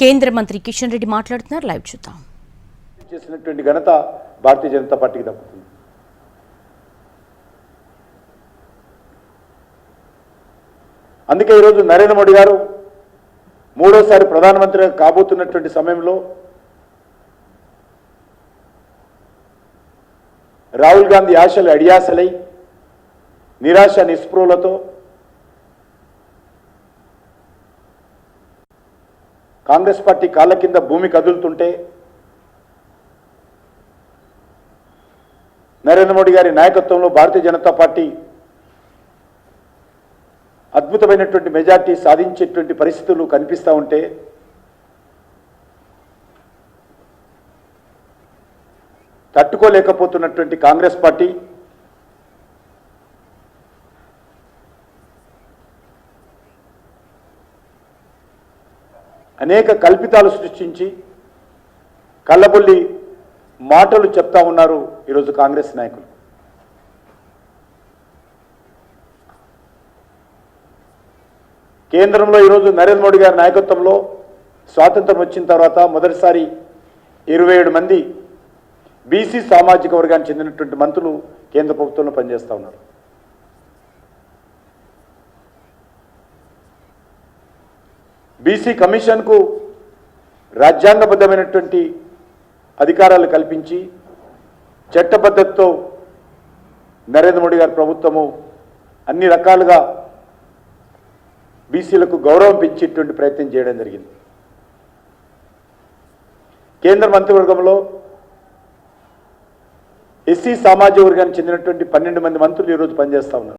కేంద్ర మంత్రి కిషన్ రెడ్డి మాట్లాడుతున్నారు. లైవ్ చూద్దాం. చేసినటువంటి ఘనత భారతీయ జనతా పార్టీకి దక్కుతుంది. అందుకే ఈరోజు నరేంద్ర మోడీ గారు మూడోసారి ప్రధానమంత్రిగా కాబోతున్నటువంటి సమయంలో రాహుల్ గాంధీ ఆశలు అడియాసలై నిరాశ నిస్పృహలతో కాంగ్రెస్ పార్టీ కాళ్ళ కింద భూమి కదులుతుంటే నరేంద్ర మోడీ గారి నాయకత్వంలో భారతీయ జనతా పార్టీ అద్భుతమైనటువంటి మెజార్టీ సాధించేటువంటి పరిస్థితులు కనిపిస్తూ ఉంటే తట్టుకోలేకపోతున్నటువంటి కాంగ్రెస్ పార్టీ అనేక కల్పితాలు సృష్టించి కళ్ళబొల్లి మాటలు చెప్తా ఉన్నారు ఈరోజు కాంగ్రెస్ నాయకులు. కేంద్రంలో ఈరోజు నరేంద్ర మోడీ గారి నాయకత్వంలో స్వాతంత్రం వచ్చిన తర్వాత మొదటిసారి ఇరవై ఏడు మంది బీసీ సామాజిక వర్గానికి చెందినటువంటి మంత్రులు కేంద్ర ప్రభుత్వంలో పనిచేస్తూ ఉన్నారు. బీసీ కమిషన్కు రాజ్యాంగబద్ధమైనటువంటి అధికారాలు కల్పించి చట్టబద్ధతతో నరేంద్ర మోడీ గారి ప్రభుత్వము అన్ని రకాలుగా బీసీలకు గౌరవం పెంచేటువంటి ప్రయత్నం చేయడం జరిగింది. కేంద్ర మంత్రివర్గంలో ఎస్సీ సామాజిక వర్గానికి చెందినటువంటి పన్నెండు మంది మంత్రులు ఈరోజు పనిచేస్తూ ఉన్నారు.